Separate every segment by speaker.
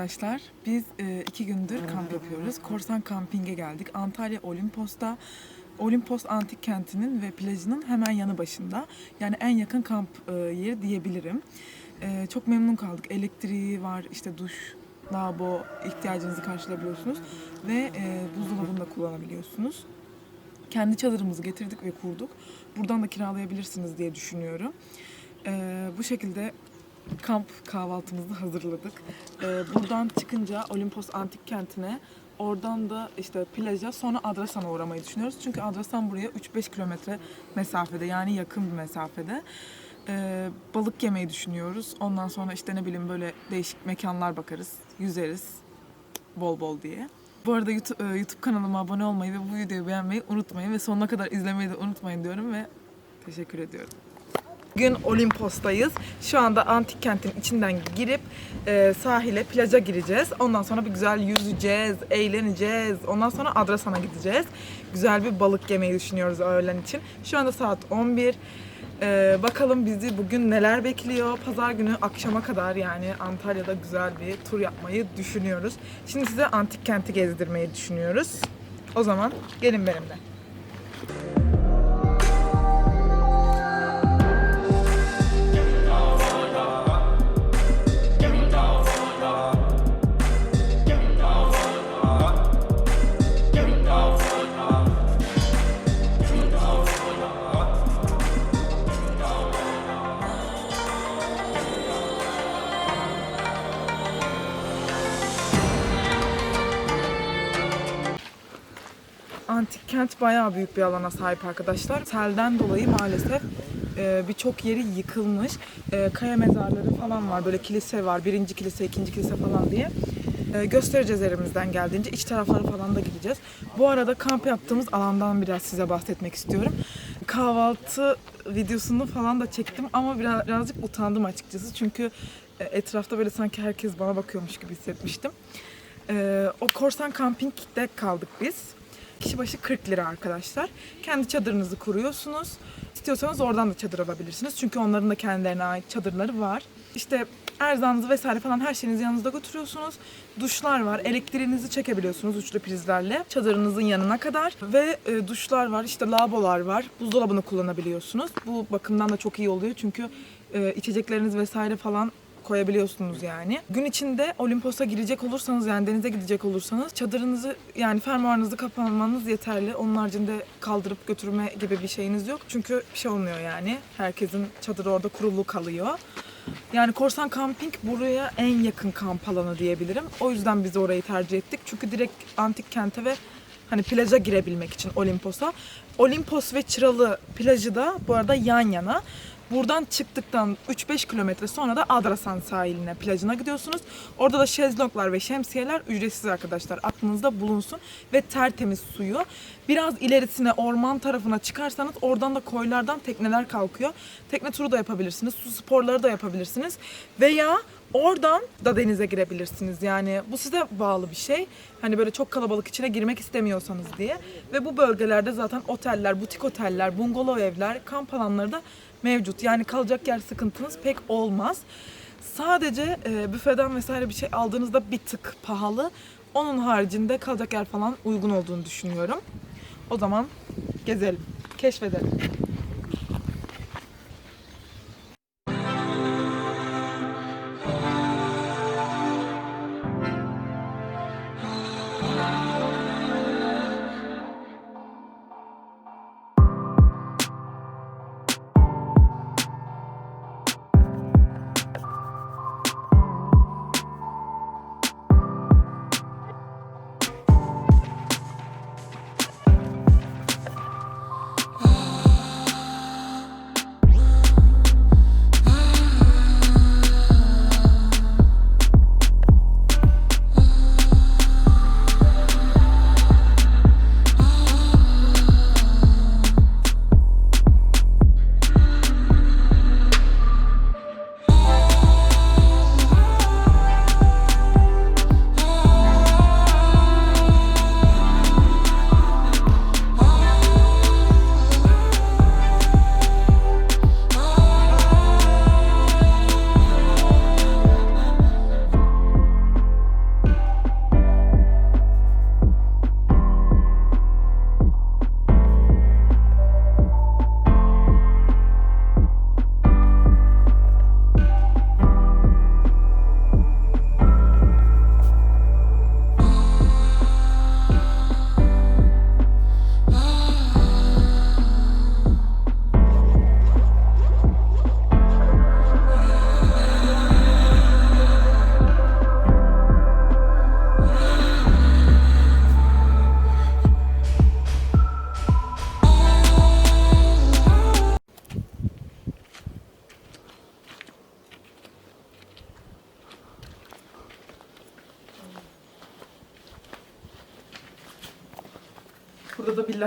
Speaker 1: Arkadaşlar. Biz e, iki gündür kamp yapıyoruz. Korsan Kamping'e geldik. Antalya Olimpos'ta. Olimpos Antik Kenti'nin ve plajının hemen yanı başında. Yani en yakın kamp e, yeri diyebilirim. E, çok memnun kaldık. Elektriği var, işte duş, lavabo ihtiyacınızı karşılayabiliyorsunuz. Ve e, buzdolabını da kullanabiliyorsunuz. Kendi çadırımızı getirdik ve kurduk. Buradan da kiralayabilirsiniz diye düşünüyorum. E, bu şekilde kamp kahvaltımızı hazırladık. Ee, buradan çıkınca Olimpos Antik Kenti'ne, oradan da işte plaja, sonra Adrasan'a uğramayı düşünüyoruz. Çünkü Adrasan buraya 3-5 kilometre mesafede, yani yakın bir mesafede. Ee, balık yemeyi düşünüyoruz. Ondan sonra işte ne bileyim böyle değişik mekanlar bakarız, yüzeriz bol bol diye. Bu arada YouTube, e, YouTube kanalıma abone olmayı ve bu videoyu beğenmeyi unutmayın ve sonuna kadar izlemeyi de unutmayın diyorum ve teşekkür ediyorum. Bugün Olimpos'tayız. Şu anda antik kentin içinden girip e, sahile, plaja gireceğiz. Ondan sonra bir güzel yüzeceğiz, eğleneceğiz. Ondan sonra Adrasan'a gideceğiz. Güzel bir balık yemeyi düşünüyoruz öğlen için. Şu anda saat 11. E, bakalım bizi bugün neler bekliyor. Pazar günü akşama kadar yani Antalya'da güzel bir tur yapmayı düşünüyoruz. Şimdi size antik kenti gezdirmeyi düşünüyoruz. O zaman gelin benimle. Antik kent bayağı büyük bir alana sahip arkadaşlar. Selden dolayı maalesef e, birçok yeri yıkılmış. E, kaya mezarları falan var. Böyle kilise var. Birinci kilise, ikinci kilise falan diye. E, göstereceğiz elimizden geldiğince. İç taraflara falan da gideceğiz. Bu arada kamp yaptığımız alandan biraz size bahsetmek istiyorum. Kahvaltı videosunu falan da çektim ama biraz, birazcık utandım açıkçası. Çünkü etrafta böyle sanki herkes bana bakıyormuş gibi hissetmiştim. O korsan kampingde kaldık biz. Kişi başı 40 lira arkadaşlar. Kendi çadırınızı kuruyorsunuz. İstiyorsanız oradan da çadır alabilirsiniz. Çünkü onların da kendilerine ait çadırları var. İşte erzağınızı vesaire falan her şeyinizi yanınızda götürüyorsunuz. Duşlar var. Elektriğinizi çekebiliyorsunuz uçlu prizlerle. Çadırınızın yanına kadar. Ve e, duşlar var. işte lavabolar var. Buzdolabını kullanabiliyorsunuz. Bu bakımdan da çok iyi oluyor. Çünkü e, içecekleriniz vesaire falan koyabiliyorsunuz yani. Gün içinde Olimpos'a girecek olursanız yani denize gidecek olursanız çadırınızı yani fermuarınızı kapamanız yeterli. Onun haricinde kaldırıp götürme gibi bir şeyiniz yok. Çünkü bir şey olmuyor yani. Herkesin çadırı orada kurulu kalıyor. Yani Korsan Camping buraya en yakın kamp alanı diyebilirim. O yüzden biz orayı tercih ettik. Çünkü direkt antik kente ve hani plaja girebilmek için Olimpos'a. Olimpos ve Çıralı plajı da bu arada yan yana. Buradan çıktıktan 3-5 kilometre sonra da Adrasan sahiline, plajına gidiyorsunuz. Orada da şezlonglar ve şemsiyeler ücretsiz arkadaşlar. Aklınızda bulunsun. Ve tertemiz suyu. Biraz ilerisine orman tarafına çıkarsanız oradan da koylardan tekneler kalkıyor. Tekne turu da yapabilirsiniz. Su sporları da yapabilirsiniz. Veya Oradan da denize girebilirsiniz. Yani bu size bağlı bir şey. Hani böyle çok kalabalık içine girmek istemiyorsanız diye. Ve bu bölgelerde zaten oteller, butik oteller, bungalov evler, kamp alanları da mevcut. Yani kalacak yer sıkıntınız pek olmaz. Sadece e, büfeden vesaire bir şey aldığınızda bir tık pahalı. Onun haricinde kalacak yer falan uygun olduğunu düşünüyorum. O zaman gezelim, keşfedelim.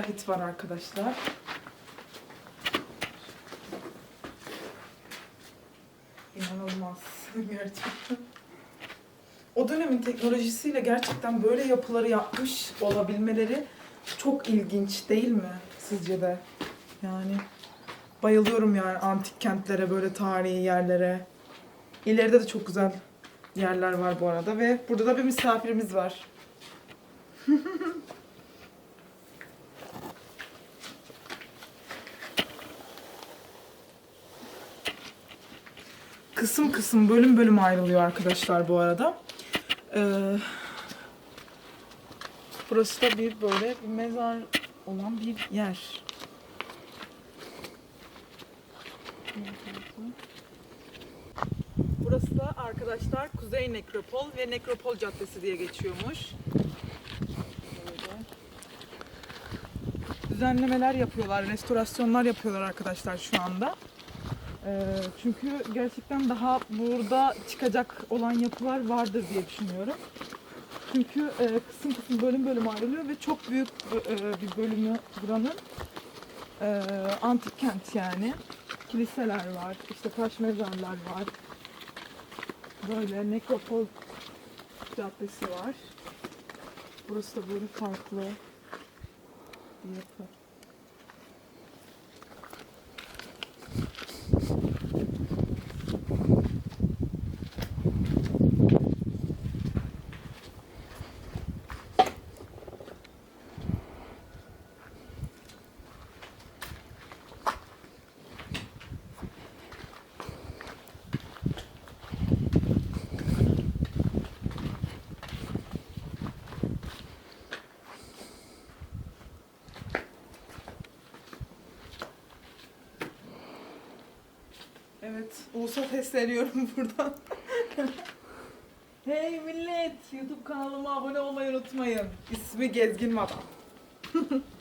Speaker 1: Lahit var arkadaşlar. İnanılmaz gerçekten. O dönemin teknolojisiyle gerçekten böyle yapıları yapmış olabilmeleri çok ilginç değil mi sizce de? Yani bayılıyorum yani antik kentlere, böyle tarihi yerlere. İleride de çok güzel yerler var bu arada ve burada da bir misafirimiz var. kısım kısım, bölüm bölüm ayrılıyor arkadaşlar bu arada. Ee, burası da bir böyle bir mezar olan bir yer. Burası da arkadaşlar Kuzey Nekropol ve Nekropol Caddesi diye geçiyormuş. Böyle. Düzenlemeler yapıyorlar, restorasyonlar yapıyorlar arkadaşlar şu anda. Ee, çünkü gerçekten daha burada çıkacak olan yapılar vardır diye düşünüyorum. Çünkü e, kısım kısım bölüm bölüm ayrılıyor ve çok büyük e, bir bölümü buranın e, antik kent yani. Kiliseler var, işte taş mezarlar var. Böyle nekropol caddesi var. Burası da böyle farklı bir yapı. Ulus'a sesleniyorum buradan. hey millet, YouTube kanalıma abone olmayı unutmayın. İsmi Gezgin Madam.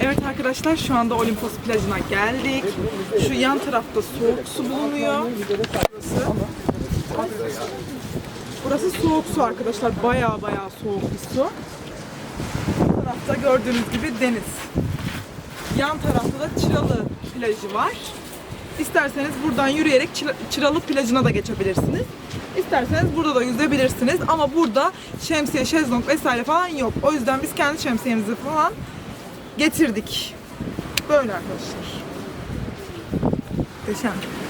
Speaker 1: Evet arkadaşlar şu anda Olimpos plajına geldik. Şu yan tarafta soğuk su bulunuyor. Burası. Burası soğuk su arkadaşlar. Baya baya soğuk bir su. Bu tarafta gördüğünüz gibi deniz. Yan tarafta da Çıralı plajı var. İsterseniz buradan yürüyerek Çıra- Çıralı plajına da geçebilirsiniz. İsterseniz burada da yüzebilirsiniz ama burada şemsiye, şezlong vesaire falan yok. O yüzden biz kendi şemsiyemizi falan getirdik. Böyle arkadaşlar. Muhteşem.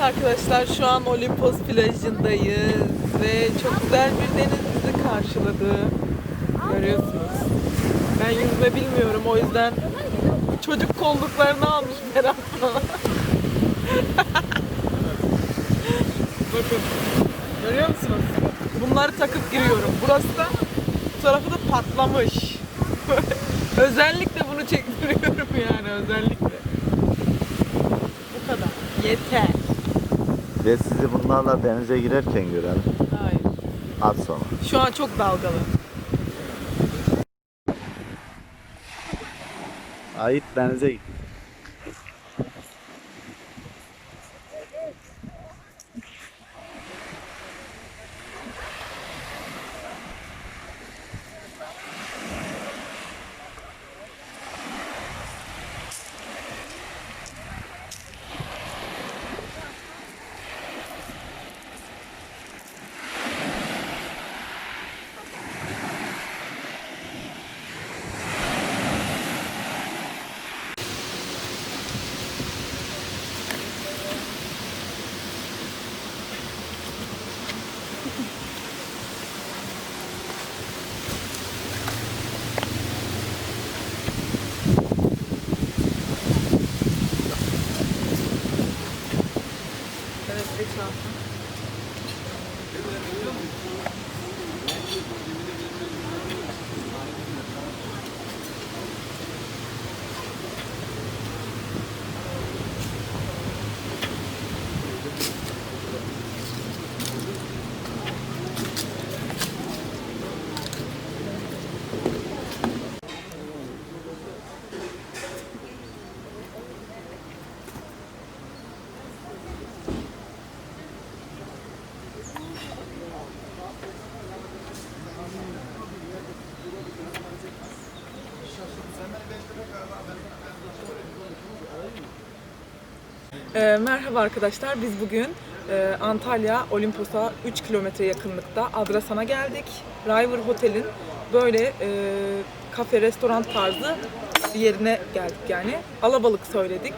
Speaker 1: Arkadaşlar şu an Olimpos plajındayız ve çok güzel bir deniz bizi karşıladı. Görüyorsunuz. Ben yüzme bilmiyorum o yüzden çocuk kolluklarını almış bana. Bakın. Görüyor musunuz? Bunları takıp giriyorum. Burası da bu tarafı da patlamış. özellikle bunu çektiriyorum yani özellikle. Bu kadar. Yeter.
Speaker 2: Ve sizi bunlarla denize girerken görelim.
Speaker 1: Hayır.
Speaker 2: Az sonra.
Speaker 1: Şu an çok dalgalı.
Speaker 2: Ait denize git. 그렇죠.
Speaker 1: Ee, merhaba arkadaşlar. Biz bugün e, Antalya Olimpos'a 3 kilometre yakınlıkta Adrasan'a geldik. River Hotel'in böyle e, kafe, restoran tarzı bir yerine geldik yani. Alabalık söyledik.